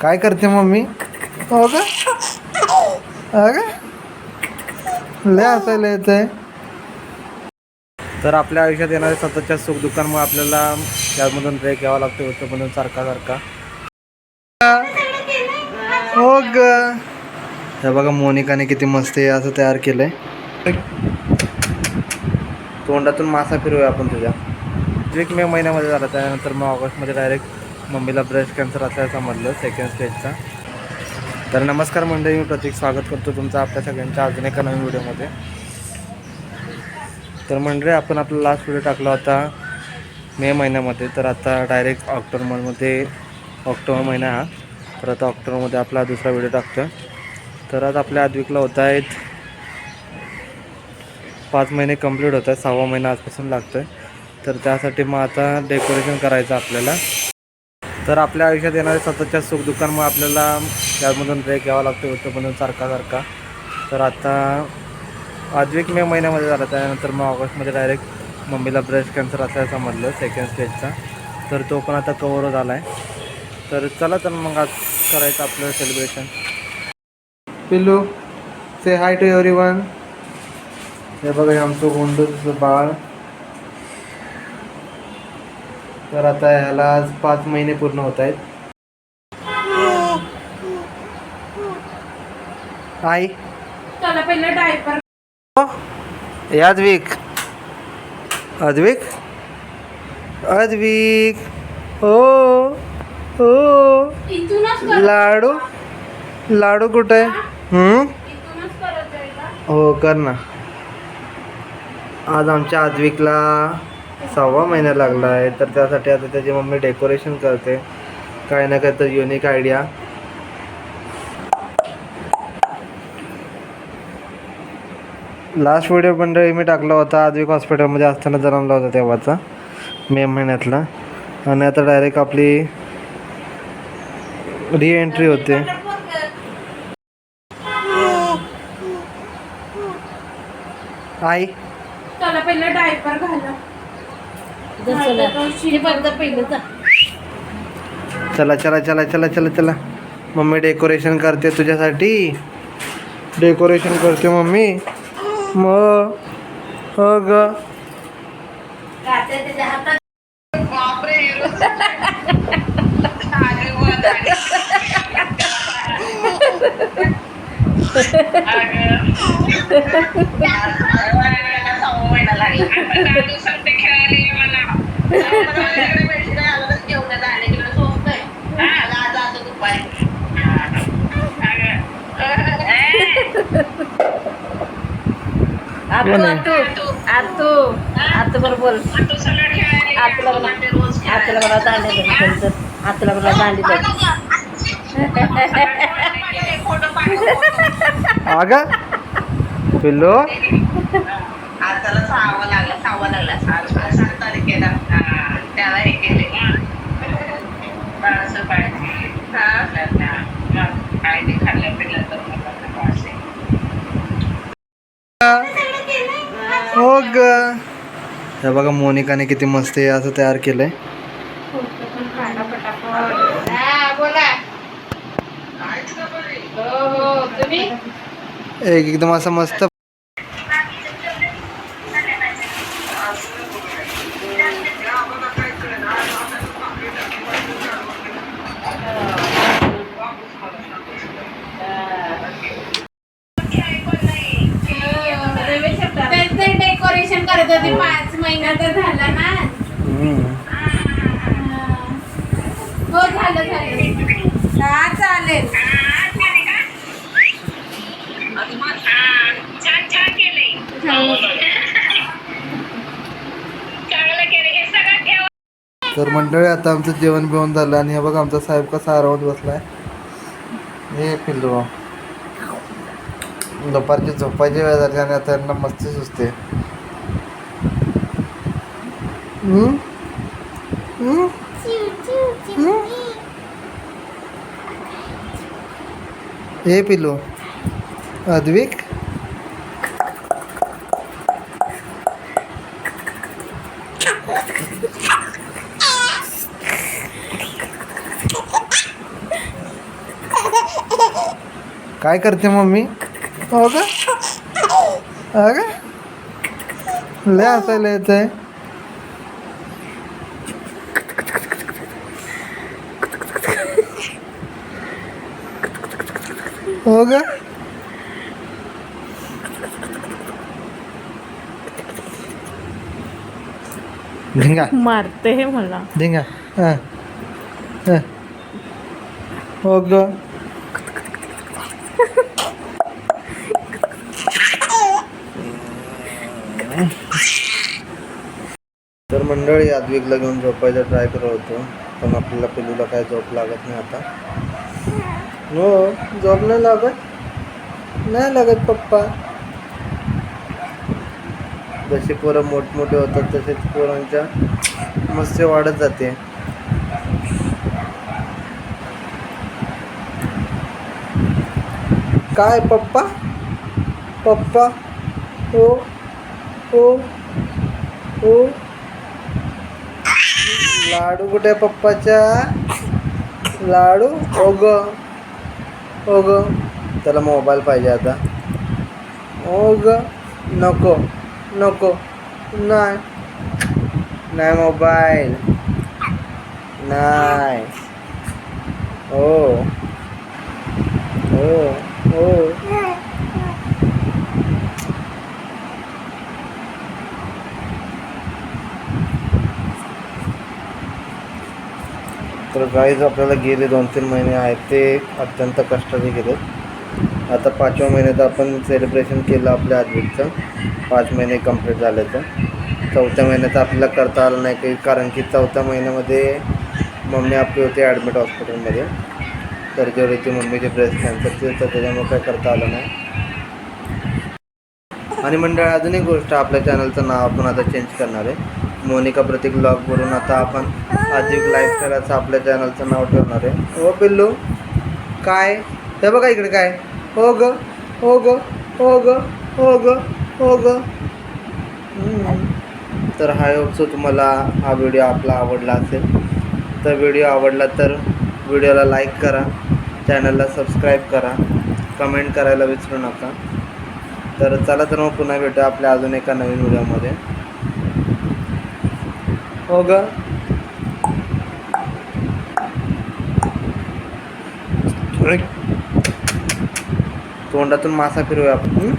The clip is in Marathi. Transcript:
काय करते मम्मी? हो का? हो का? लय येत आहे तर आपल्या आयुष्यात येणारे सततच्या सुख दुःखांमुळे आपल्याला त्यामधून ब्रेक घ्यावा लागतो वृत्तमधून सारखा सारखा. हो ग. हे बघा मोनिकाने किती मस्त हे असं तयार केलंय. तोंडातून मासा फिरूया आपण तुझ्या. एक मे महिन्यामध्ये झाला त्यानंतर मग ऑगस्टमध्ये डायरेक्ट मम्मीला ब्रेस्ट कॅन्सर असल्याचं समजलं सेकंड स्टेजचा तर नमस्कार मंडळी मी प्रतीक स्वागत करतो तुमचं आपल्या सगळ्यांच्या अजून एका नवीन व्हिडिओमध्ये. तर मंडळी आपण आपला लास्ट व्हिडिओ टाकला होता मे महिन्यामध्ये तर आता डायरेक्ट ऑक्टोबरमध्ये ऑक्टोबर महिना हा. तर आता ऑक्टोबरमध्ये आपला दुसरा व्हिडिओ टाकतो तर आज आपल्या आद्विकला होत आहेत पाच महिने कंप्लीट होत आहेत सहावा महिना आजपासून लागतो आहे तर त्यासाठी मग आता डेकोरेशन करायचं आपल्याला. तर आपल्या आयुष्यात येणाऱ्या सततच्या सुखदुःखांमुळे आपल्याला त्यामधून ब्रेक घ्यावा लागतो वृत्तमधून सारखा सारखा. तर आता आद्विक मे महिन्यामध्ये झाला त्यानंतर मग ऑगस्टमध्ये डायरेक्ट मम्मीला ब्रेस्ट कॅन्सर असल्याचं समजलं सेकंड स्टेजचा तर तो पण आता कवर झाला आहे तर चला तर मग आज करायचं आपलं सेलिब्रेशन पिल्लू say hi to every one हे बघा आमचं गोंडूचं बाळ. तर आता ह्याला आज पाच महिने पूर्ण होत आहेत. आई. हे. अद्विक अद्विक हो. हो. लाडू? लाडू कुठं? हो कर ना. आज आमच्या आद्विकला सहावा महिना लागला आहे तर त्यासाठी आता त्याची मम्मी डेकोरेशन करते. काही ना काही तर युनिक आयडिया लास्ट व्हिडिओ मंडळी मी टाकला होता आदविक हॉस्पिटलमध्ये असताना जन्मला होता तेव्हाचा मे महिन्यातला. आणि आता डायरेक्ट आपली री एंट्री होते. आई. त्याला पहिलं डायपर घाला. चला चला चला चला चला चला. मम्मी डेकोरेशन करते तुझ्यासाठी. डेकोरेशन करते मम्मी. मग हो ग आतू आतू आतू. आतू बरोबर बोल. आतूला मला आतूला मला दांडी द्यायचं आतूला मला दांडी आग पिल्लो. आज त्याला सहावा लागला सहावा लागला. सात तारखेला. त्याला हे केले बाळाचं पाहिजे काय नाही खाल्लं पिल्लं तर मग आता पाहिजे. हो ग हे बघा मोनिकाने किती मस्त हे असं तयार केलंय. एक एकदम असं मस्त त्याचं डेकोरेशन करत होती पाच महिन्याचा झाला ना हम्म. हो झालं झालं हा चालेल तर मंडळी आता आमचं जेवण बिवण झालं आणि हे बघा आमचा साहेब कसा आरामात बसलाय हे पिल्लू दुपारची झोपायची वेळ झाली आणि आता यांना मस्ती सुचते हम्म? हम्म? हे पिल्लू अद्विक काय करते मम्मी हो का हो का लय हसायला येत आहे हो का धिंगा. मारते हे मला. धिंगा. हां. हां. हो ग. तर मंडळी आद्विकला घेऊन झोपायचा ट्राय करत होतो. पण आपल्याला पिलूला काय झोप लागत नाही आता. हो जॉब नाही लागत? नाही लागत पप्पा. जसे पोरं मोठमोठे होतात तसेच पोरांच्या मस्ती वाढत जाते. काय पप्पा? पप्पा? हो हो हो. लाडू कुठे पप्पाच्या? लाडू? ओग. ओग त्याला मोबाईल पाहिजे आता. ओग नको नको. नाही. नाही मोबाईल. नाही. हो. हो हो. तर गाईज आपल्याला गेले दोन तीन महिने आहेत ते अत्यंत कष्टाने गेलेत. आता पाचव्या महिन्यात आपण सेलिब्रेशन केलं आपल्या आजवीचं. पाच महिने कंप्लीट झाल्याचं चौथ्या महिन्यात आपल्याला करता आलं नाही काही कारण की चौथ्या महिन्यामध्ये मम्मी आपली होती ॲडमिट हॉस्पिटलमध्ये सर्जरी होती मम्मीची ब्रेस्ट कॅन्सरची तर त्याच्यामुळे काय करता आलं नाही. आणि मंडळ अजून एक गोष्ट आपल्या चॅनलचं नाव आपण आता चेंज करणार आहे. मोनिका प्रतीक ब्लॉगवरून आता आपण आजीव लाईक करायचं आपल्या चॅनलचं नाव ठेवणार आहे. हो पिल्लू? काय? हे बघा इकडे काय? हो ग हो ग हो ग हो ग हो ग. तर हाय होपसो तुम्हाला हा व्हिडिओ आपला आवडला असेल. तर व्हिडिओ आवडला तर व्हिडिओला लाईक करा. चॅनलला सबस्क्राईब करा. कमेंट करायला विसरू नका. तर चला तर मग पुन्हा भेटू आपल्या अजून एका नवीन व्हिडिओमध्ये हो ग. तोंडातून मासा फिरूया आपण